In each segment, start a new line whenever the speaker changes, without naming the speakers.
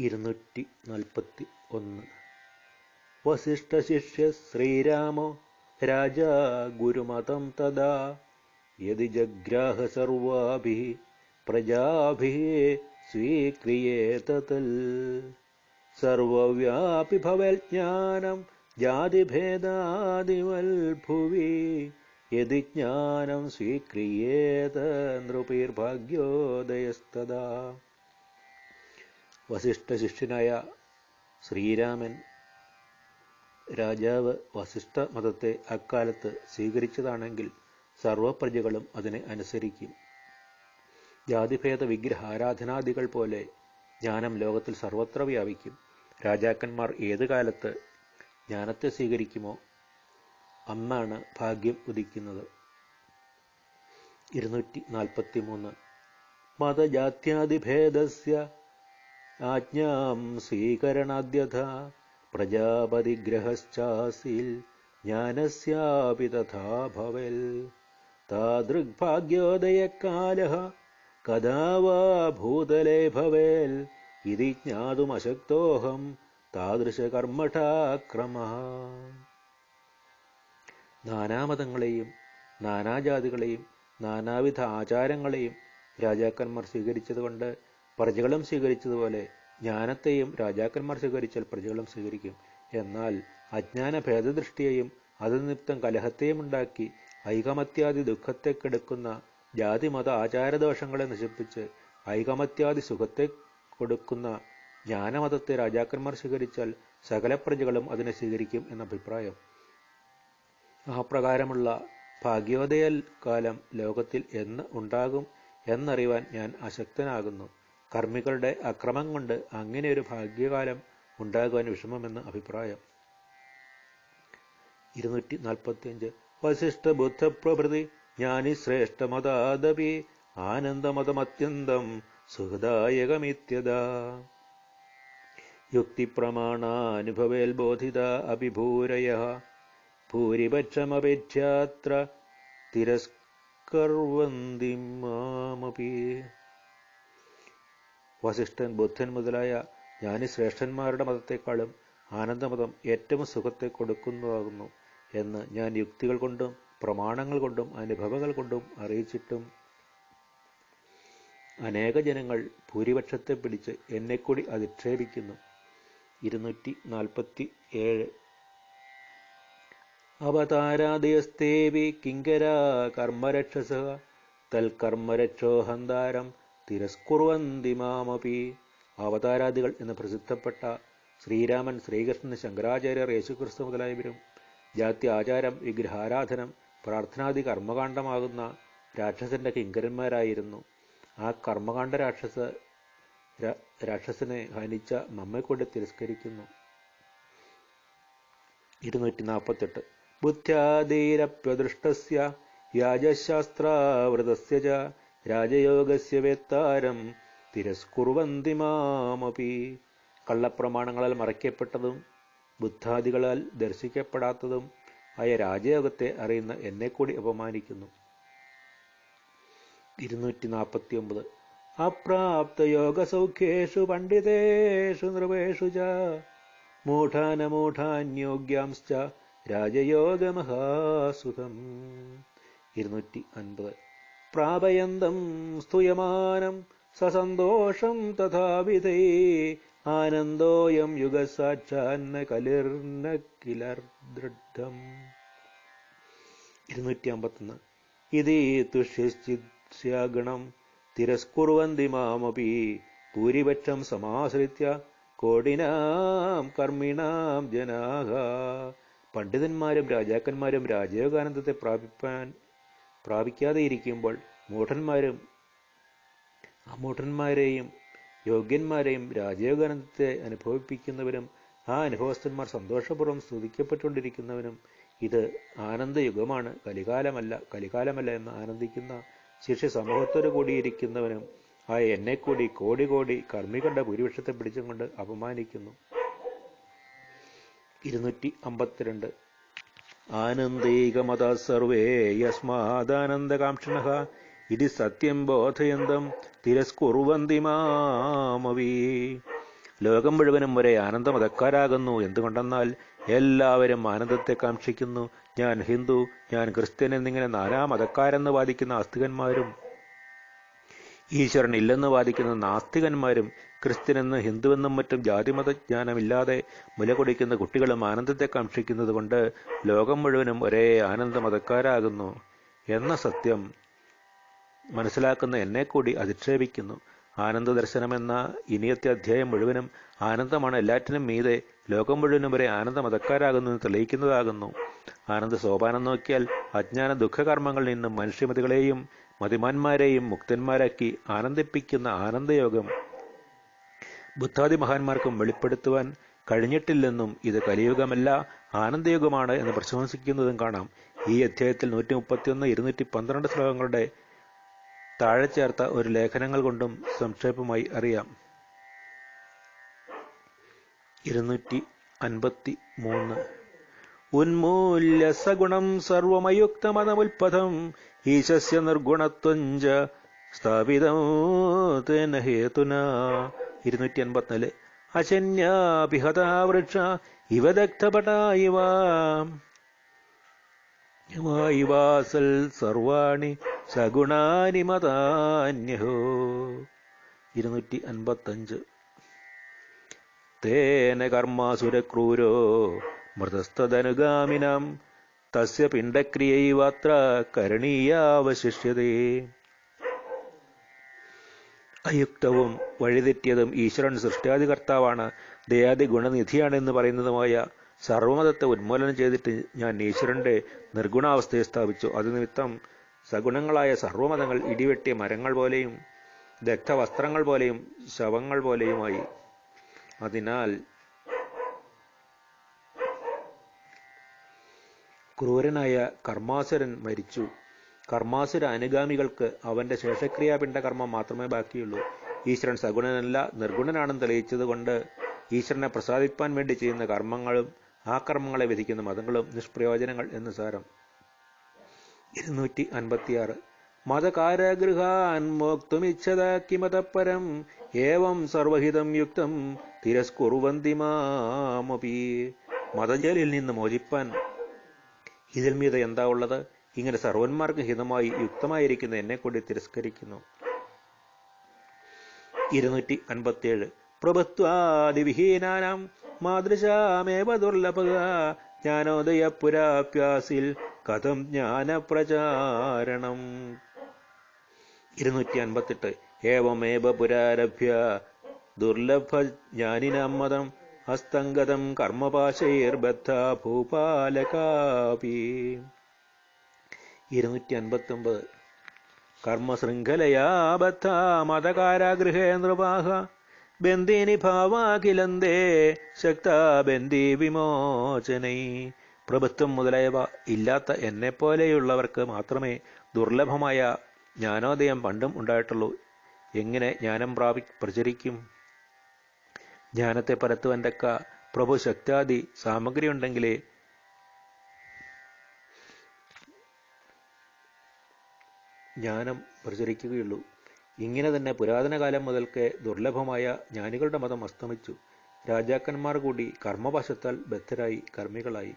ഇരുന്നൂറ്റി നാൽപ്പത്തി ഒന്ന് വസിഷ്ഠശിഷ്യ ശ്രീരാമോ രാജാ ഗുരുമതം തദാ യതി ജഗ്രാഹ സർവാഭി പ്രജാഭിയെ സ്വീക്രിയേത തൽ സർവവ്യാപി ഭവൽജ്ഞാനം ജാതിഭേദാദിവൽഭുവി യതി ജ്ഞാനം സ്വീക്രിയേത നൃപീർഭാഗ്യോദയസ്തദാ വസിഷ്ഠശിഷ്യനായ ശ്രീരാമൻ രാജാവ് വസിഷ്ഠ മതത്തെ അക്കാലത്ത് സ്വീകരിച്ചതാണെങ്കിൽ സർവപ്രജകളും അതിനെ അനുസരിക്കും. ജാതിഭേദ വിഗ്രഹ ആരാധനാദികൾ പോലെ ജ്ഞാനം ലോകത്തിൽ സർവത്ര വ്യാപിക്കും. രാജാക്കന്മാർ ഏത് കാലത്ത് ജ്ഞാനത്തെ സ്വീകരിക്കുമോ അന്നാണ് ഭാഗ്യം ഉദിക്കുന്നത്. ഇരുന്നൂറ്റി നാൽപ്പത്തി മൂന്ന് മതജാത്യാദിഭേദസ്യ ആജ്ഞാം സ്വീകരണാദ്യഥ. പ്രജാപതിഗ്രഹശ്ചാസിൽ ജ്ഞാനസ്യാപി തഥാ ഭവൽ. താദൃഗ്ഭാഗ്യോദയകാല കഥാ വാ ഭൂതലേ ഭവേൽ. ഇതി ജ്ഞാതുമശക്തോഹം താദൃശകർമ്മഠാക്രമ നാനാമതങ്ങളെയും നാനാജാതികളെയും നാനാവിധ ആചാരങ്ങളെയും രാജാക്കന്മാർ സ്വീകരിച്ചതുകൊണ്ട് പ്രജകളും സ്വീകരിച്ചതുപോലെ ജ്ഞാനത്തെയും രാജാക്കന്മാർ സ്വീകരിച്ചാൽ പ്രജകളും സ്വീകരിക്കും. എന്നാൽ അജ്ഞാന ഭേദദൃഷ്ടിയെയും അത് നിമിത്തം കലഹത്തെയും ഉണ്ടാക്കി ഐകമത്യാദി ദുഃഖത്തെ കെടുക്കുന്ന ജാതിമത ആചാരദോഷങ്ങളെ നശിപ്പിച്ച് ഐകമത്യാദി സുഖത്തെ കൊടുക്കുന്ന ജ്ഞാനമതത്തെ രാജാക്കന്മാർ സ്വീകരിച്ചാൽ സകല പ്രജകളും അതിനെ സ്വീകരിക്കും എന്ന അഭിപ്രായം. അപ്രകാരമുള്ള ഭാഗ്യോദയൽ ഭാഗ്യോദയ കാലം ലോകത്തിൽ എന്ന് ഉണ്ടാകും എന്നറിയുവാൻ ഞാൻ അശക്തനാകുന്നു കർമ്മികളുടെ അക്രമം കൊണ്ട് അങ്ങനെ ഒരു ഭാഗ്യകാലം ഉണ്ടാകുവാൻ വിഷമമെന്ന് അഭിപ്രായം. ഇരുന്നൂറ്റി നാൽപ്പത്തിയഞ്ച് വശിഷ്ഠ ബുദ്ധപ്രഭൃതി ജ്ഞാനി ശ്രേഷ്ഠമതാദപി ആനന്ദമതമത്യന്തം സുഹൃദായകമിത്യത. യുക്തിപ്രമാണാനുഭവേൽ ബോധിത അഭിഭൂരയ. ഭൂരിപക്ഷമപേക്ഷാത്ര തിരസ്കർവന്തി മാമപി. വസിഷ്ഠൻ ബുദ്ധൻ മുതലായ ജ്ഞാനി ശ്രേഷ്ഠന്മാരുടെ മതത്തെക്കാളും ആനന്ദമതം ഏറ്റവും സുഖത്തെ കൊടുക്കുന്നതാകുന്നു എന്ന് ഞാൻ യുക്തികൾ കൊണ്ടും പ്രമാണങ്ങൾ കൊണ്ടും അനുഭവങ്ങൾ കൊണ്ടും അറിയിച്ചിട്ടും അനേക ജനങ്ങൾ ഭൂരിപക്ഷത്തെ പിടിച്ച് എന്നെക്കൂടി അധിക്ഷേപിക്കുന്നു. ഇരുന്നൂറ്റി നാൽപ്പത്തി ഏഴ് അവതാരാദയസ്തേവി കിങ്കര കർമ്മരക്ഷസ തൽക്കർമ്മരക്ഷോഹന്താരം തിരസ്കുർവന്തി മാമപി. അവതാരാദികൾ എന്ന് പ്രസിദ്ധപ്പെട്ട ശ്രീരാമൻ ശ്രീകൃഷ്ണൻ ശങ്കരാചാര്യർ യേശുക്രിസ്തു മുതലായവരും ജാതി ആചാരം വിഗ്രഹാരാധനം പ്രാർത്ഥനാദി കർമ്മകാണ്ഡമാകുന്ന രാക്ഷസന്റെ കിങ്കരന്മാരായിരുന്നു. ആ കർമ്മകാണ്ഡ രാക്ഷസ രാക്ഷസനെ ഹനിച്ച നമ്മെക്കൊണ്ട് തിരസ്കരിക്കുന്നു. ഇരുന്നൂറ്റി നാൽപ്പത്തെട്ട് ബുദ്ധ്യാദീരപ്യദൃഷ്ടസ്യ വ്യാജശാസ്ത്രാവൃതസ്യ ച രാജയോഗസ്യ വേത്താരം തിരസ്കുർവന്തി മാമപി. കള്ളപ്രമാണങ്ങളാൽ മറയ്ക്കപ്പെട്ടതും ബുദ്ധാദികളാൽ ദർശിക്കപ്പെടാത്തതും ആയ രാജയോഗത്തെ അറിയുന്ന എന്നെ കൂടി അപമാനിക്കുന്നു. ഇരുന്നൂറ്റി നാൽപ്പത്തി ഒമ്പത് അപ്രാപ്തയോഗസൗഖ്യേഷു പണ്ഡിതേഷു നൃപേഷു ച. മൂഢാനമൂഢാന്യോഗ്യാംശ്ച രാജയോഗമഹാസുഖം. ഇരുന്നൂറ്റി അൻപത് പ്രാപയന്തം സ്തുയമാനം സസന്തോഷം തഥാവിധേ ആനന്ദോയം യുഗസാക്ഷാന്ന കലിർന്ന കിലർ ദൃഢം. ഇരുന്നൂറ്റി അമ്പത്തൊന്ന് ഇതി തുഷ്യഗണം തിരസ്കുർവന്തി മാമപി ഭൂരിപക്ഷം സമാശ്രിത്യ കോടിനാം കർമ്മിണാം ജനാഹ. പണ്ഡിതന്മാരും രാജാക്കന്മാരും രാജയോഗാനന്ദത്തെ പ്രാപിപ്പാൻ പ്രാപിക്കാതെ ഇരിക്കുമ്പോൾ മൂഢന്മാരും അമൂഢന്മാരെയും യോഗ്യന്മാരെയും രാജയോഗാനന്ദത്തെ അനുഭവിപ്പിക്കുന്നവരും ആ അനുഭവസ്ഥന്മാർ സന്തോഷപൂർവം സ്തുതിക്കപ്പെട്ടുകൊണ്ടിരിക്കുന്നവനും ഇത് ആനന്ദയുഗമാണ്. കലികാലമല്ല കലികാലമല്ല എന്ന് ആനന്ദിക്കുന്ന ശിഷ്യ സമൂഹത്തോട് കൂടിയിരിക്കുന്നവനും ആ എന്നെ കൂടി കോടി കോടി കർമ്മികളുടെ ഭൂരിപക്ഷത്തെ പിടിച്ചും കൊണ്ട് അപമാനിക്കുന്നു. ഇരുന്നൂറ്റി അമ്പത്തിരണ്ട് ആനന്ദൈകമത സർവേ യസ്മാദാനന്ദകാംക്ഷിണ. ഇതി സത്യം ബോധയന്തം തിരസ്കുറുവന്തി മാമവി. ലോകം മുഴുവനും വരെ ആനന്ദമതക്കാരാകുന്നു. എന്തുകൊണ്ടെന്നാൽ എല്ലാവരും ആനന്ദത്തെ കാക്ഷിക്കുന്നു. ഞാൻ ഹിന്ദു ഞാൻ ക്രിസ്ത്യൻ എന്നിങ്ങനെ നാനാ മതക്കാരെന്ന് വാദിക്കുന്ന ആസ്തികന്മാരും ഈശ്വരൻ ഇല്ലെന്ന് വാദിക്കുന്ന നാസ്തികന്മാരും ക്രിസ്ത്യനെന്ന് ഹിന്ദുവെന്നും മറ്റും ജാതിമതജ്ഞാനമില്ലാതെ മുലകൊടിക്കുന്ന കുട്ടികളും ആനന്ദത്തെ കാക്ഷിക്കുന്നത് കൊണ്ട് ലോകം മുഴുവനും ഒരേ ആനന്ദമതക്കാരാകുന്നു എന്ന സത്യം മനസ്സിലാക്കുന്ന എന്നെ കൂടി അധിക്ഷേപിക്കുന്നു. ആനന്ദ ദർശനമെന്ന ഇനിയത്തെ അധ്യായം മുഴുവനും ആനന്ദമാണ് എല്ലാറ്റിനും മീതെ ലോകം മുഴുവനും വരെ ആനന്ദമതക്കാരാകുന്നു തെളിയിക്കുന്നതാകുന്നു. ആനന്ദ സോപാനം നോക്കിയാൽ അജ്ഞാന ദുഃഖകർമ്മങ്ങളിൽ നിന്നും മനുഷ്യമതികളെയും മതിമാന്മാരെയും മുക്തന്മാരാക്കി ആനന്ദിപ്പിക്കുന്ന ആനന്ദയോഗം ബുദ്ധാദി മഹാന്മാർക്കും വെളിപ്പെടുത്തുവാൻ കഴിഞ്ഞിട്ടില്ലെന്നും ഇത് കലിയുഗമല്ല ആനന്ദയുഗമാണ് എന്ന് പ്രശംസിക്കുന്നതും കാണാം. ഈ അധ്യായത്തിൽ നൂറ്റി മുപ്പത്തിയൊന്ന് ഇരുന്നൂറ്റി പന്ത്രണ്ട് ശ്ലോകങ്ങളുടെ താഴെ ചേർത്ത ഒരു ലേഖനങ്ങൾ കൊണ്ടും സംക്ഷേപമായി അറിയാം. ഇരുന്നൂറ്റി അൻപത്തി മൂന്ന് ഉന്മൂല്യ സഗുണം സർവമയുക്തമതമുൽപഥം ഈശസ്യ നിർഗുണത്വഞ്ച സ്ഥാപിതം തേന ഹേതുന. ഇരുന്നൂറ്റി അൻപത്തിനാല് അശന്യാഭിഹതാവൃക്ഷ ഇവ ദഗ്ധപട സർവാണി സഗുണാനി മതാന്യഹോ. ഇരുന്നൂറ്റി അൻപത്തഞ്ച് തേന കർമാസുരക്രൂരോ മൃതസ്തനുഗാമിനാം തസ്യ പിണ്ടക്രിയൈവാത്ര കരണീയാവശിഷ്യതേ അയുക്തവും വഴിതെറ്റിയതും ഈശ്വരൻ സൃഷ്ടാധികർത്താവാണ്. ദയാദി ഗുണനിധിയാണെന്ന് പറയുന്നതുമായ സർവമതത്തെ ഉന്മൂലനം ചെയ്തിട്ട് ഞാൻ ഈശ്വരന്റെ നിർഗുണാവസ്ഥയെ സ്ഥാപിച്ചു. അത് നിമിത്തം സഗുണങ്ങളായ സർവമതങ്ങൾ ഇടിവെട്ടിയ മരങ്ങൾ പോലെയും ദഗ്ധവസ്ത്രങ്ങൾ പോലെയും ശവങ്ങൾ പോലെയുമായി. അതിനാൽ ക്രൂരനായ കർമാസുരൻ മരിച്ചു. കർമാസുര അനുഗാമികൾക്ക് അവന്റെ ശേഷക്രിയാപിണ്ട കർമ്മം മാത്രമേ ബാക്കിയുള്ളൂ. ഈശ്വരൻ സഗുണനല്ല നിർഗുണനാണെന്ന് തെളിയിച്ചതുകൊണ്ട് ഈശ്വരനെ പ്രസാദിപ്പാൻ വേണ്ടി ചെയ്യുന്ന കർമ്മങ്ങളും ആ കർമ്മങ്ങളെ വിധിക്കുന്ന മതങ്ങളും നിഷ്പ്രയോജനങ്ങൾ എന്ന് സാരം. ഇരുന്നൂറ്റി അൻപത്തിയാറ് മതകാരാഗൃഹാൻ മോക്തുമിച്ഛത കിമതപരം ഏവം സർവഹിതം യുക്തം തിരസ്കുറുവന്തി മാമപി മതജലിൽ നിന്ന് മോചിപ്പാൻ ഇതിൽ മീത എന്താ ഉള്ളത്? ഇങ്ങനെ സർവന്മാർക്ക് ഹിതമായി യുക്തമായിരിക്കുന്ന എന്നെ കൂടി തിരസ്കരിക്കുന്നു. ഇരുന്നൂറ്റി അൻപത്തിയേഴ് പ്രഭുത്വാദിവിഹീനാനാം മാതൃശാമേവ ദുർലഭക ജ്ഞാനോദയ പുരാപ്യാസിൽ കഥം ജ്ഞാനപ്രചാരണം. ഇരുന്നൂറ്റി അൻപത്തെട്ട് ഏവമേവ പുരാരഭ്യ ദുർലഭ ജ്ഞാനിനാം മതം ഹസ്തംഗതം കർമ്മപാശൈർബദ്ധ ഭൂപാലകാപി ഇരുന്നൂറ്റി അൻപത്തി ഒമ്പത് കർമ്മശൃംഖലയാ ബദ്ധ മതകാരാഗൃഹേ നൃപാഹ. ബന്ദിനി ഭാവാഖിലന്തേ ശക്ത ബന്ദി വിമോചനൈ. പ്രഭുത്വം മുതലായവ ഇല്ലാത്ത എന്നെപ്പോലെയുള്ളവർക്ക് മാത്രമേ ദുർലഭമായ ജ്ഞാനോദയം പണ്ടും ഉണ്ടായിട്ടുള്ളൂ. എങ്ങനെ ജ്ഞാനം പ്രാപി പ്രചരിക്കും? ജ്ഞാനത്തെ പരത്തുവാൻ പ്രഭു ശക്താദി സാമഗ്രി ഉണ്ടെങ്കിലേ ജ്ഞാനം പ്രചരിക്കുകയുള്ളൂ. ഇങ്ങനെ തന്നെ പുരാതന കാലം മുതൽക്കേ ദുർലഭമായ ജ്ഞാനികളുടെ മതം അസ്തമിച്ചു. രാജാക്കന്മാർ കൂടി കർമ്മവശത്താൽ ബദ്ധരായി കർമ്മികളായി.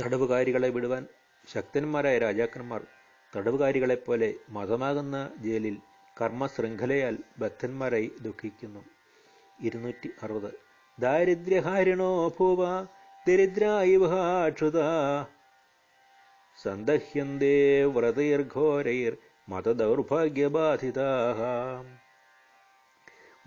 തടവുകാരികളെ വിടുവാൻ ശക്തന്മാരായ രാജാക്കന്മാർ തടവുകാരികളെപ്പോലെ മതമാകുന്ന ജയിലിൽ കർമ്മശൃംഖലയാൽ ബദ്ധന്മാരായി ദുഃഖിക്കുന്നു. ഇരുന്നൂറ്റി അറുപത് ദാരിദ്ര്യഹാരിണോ ഭൂവ ദരിദ്രായുഭാക്ഷുത സന്ദഹ്യന്തേ വ്രതൈർഘോരൈർ മതദൗർഭാഗ്യബാധിതാഹ.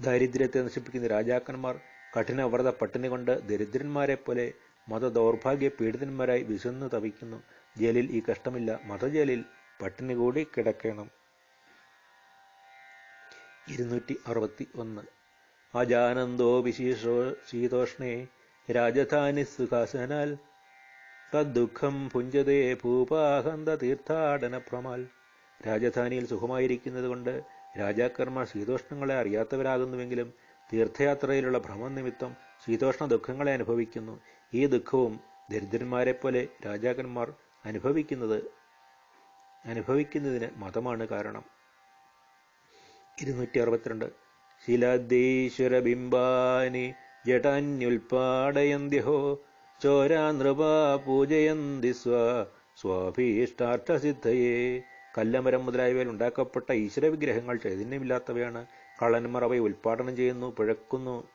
ദാരിദ്ര്യത്തെ നശിപ്പിക്കുന്ന രാജാക്കന്മാർ കഠിന വ്രത പട്ടിണി കൊണ്ട് ദരിദ്രന്മാരെ പോലെ മതദൗർഭാഗ്യ പീഡിതന്മാരായി വിശന്നു തവിക്കുന്നു. ജയിലിൽ ഈ കഷ്ടമില്ല. മതജയിലിൽ പട്ടിണി കൂടി കിടക്കണം. ഇരുന്നൂറ്റി അറുപത്തി ഒന്ന് അജാനന്ദോ വിശേഷോ ശീതോഷ്ണേ രാജധാനി സുഖാസനാൽ തദ്ദുഃഖം പുഞ്ചതേ ഭൂപാഹന്ത തീർത്ഥാടന പ്രമാൽ രാജധാനിയിൽ സുഖമായിരിക്കുന്നത് കൊണ്ട് രാജാക്കന്മാർ ശീതോഷ്ണങ്ങളെ അറിയാത്തവരാകുന്നുവെങ്കിലും തീർത്ഥയാത്രയിലുള്ള ഭ്രമം നിമിത്തം ശീതോഷ്ണ ദുഃഖങ്ങളെ അനുഭവിക്കുന്നു. ഈ ദുഃഖവും ദരിദ്രന്മാരെപ്പോലെ രാജാക്കന്മാർ അനുഭവിക്കുന്നത് അനുഭവിക്കുന്നതിന് മതമാണ് കാരണം. ഇരുന്നൂറ്റി അറുപത്തിരണ്ട് ശിലാദ്യൈശ്വരബിംബാനി ജടന്യുൽപാടയന്തിഹോ ചോരാ നൃപാ പൂജയന്തി സ്വ സ്വാഭീഷ്ടാർത്ഥസിദ്ധയെ. കല്ലമരം മുതലായവയിൽ ഉണ്ടാക്കപ്പെട്ട ഈശ്വര വിഗ്രഹങ്ങൾ ചൈതന്യമില്ലാത്തവയാണ്. കള്ളന്മാർ അവയെ ഉൽപാടനം ചെയ്യുന്നു പിഴക്കുന്നു.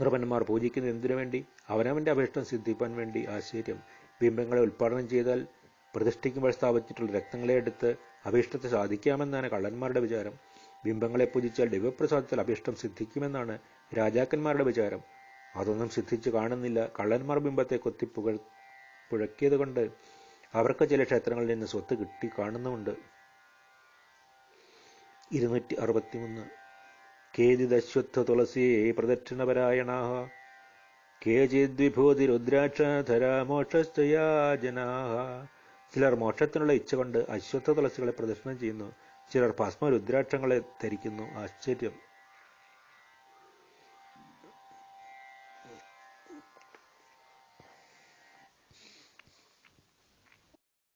നൃപന്മാർ പൂജിക്കുന്നത് എന്തിനു വേണ്ടി? അവനവന്റെ അഭിഷ്ടം സിദ്ധിപ്പാൻ വേണ്ടി. ആശ്ചര്യം. ബിംബങ്ങളെ ഉൽപാടനം ചെയ്താൽ പ്രതിഷ്ഠിക്കുമ്പോൾ സ്ഥാപിച്ചിട്ടുള്ള രക്തങ്ങളെ എടുത്ത് അഭീഷ്ടത്തെ സാധിക്കാമെന്നാണ് കള്ളന്മാരുടെ വിചാരം. ബിംബങ്ങളെ പൂജിച്ചാൽ ദിവ്യപ്രസാദത്തിൽ അഭീഷ്ടം സിദ്ധിക്കുമെന്നാണ് രാജാക്കന്മാരുടെ വിചാരം. അതൊന്നും സിദ്ധിച്ചു കാണുന്നില്ല. കള്ളന്മാർ ബിംബത്തെ കൊത്തി പുക പുഴക്കിയത് കൊണ്ട് അവർക്ക് ചില ക്ഷേത്രങ്ങളിൽ നിന്ന് സ്വത്ത് കിട്ടി കാണുന്നുമുണ്ട്. ഇരുന്നൂറ്റി അറുപത്തിമൂന്ന് കേചിദശ്വത്ഥ തുളസിയെ പ്രദക്ഷിണപരായണാ കേചിദ്വിഭൂതി രുദ്രാക്ഷധരാ മോക്ഷസ്ഥയാ ജനാ ചിലർ മോക്ഷത്തിനുള്ള ഇച്ഛ കൊണ്ട് അശ്വത്ഥ തുളസികളെ പ്രദക്ഷിണം ചെയ്യുന്നു. ചിലർ ഭസ്മ രുദ്രാക്ഷങ്ങളെ ധരിക്കുന്നു. ആശ്ചര്യം.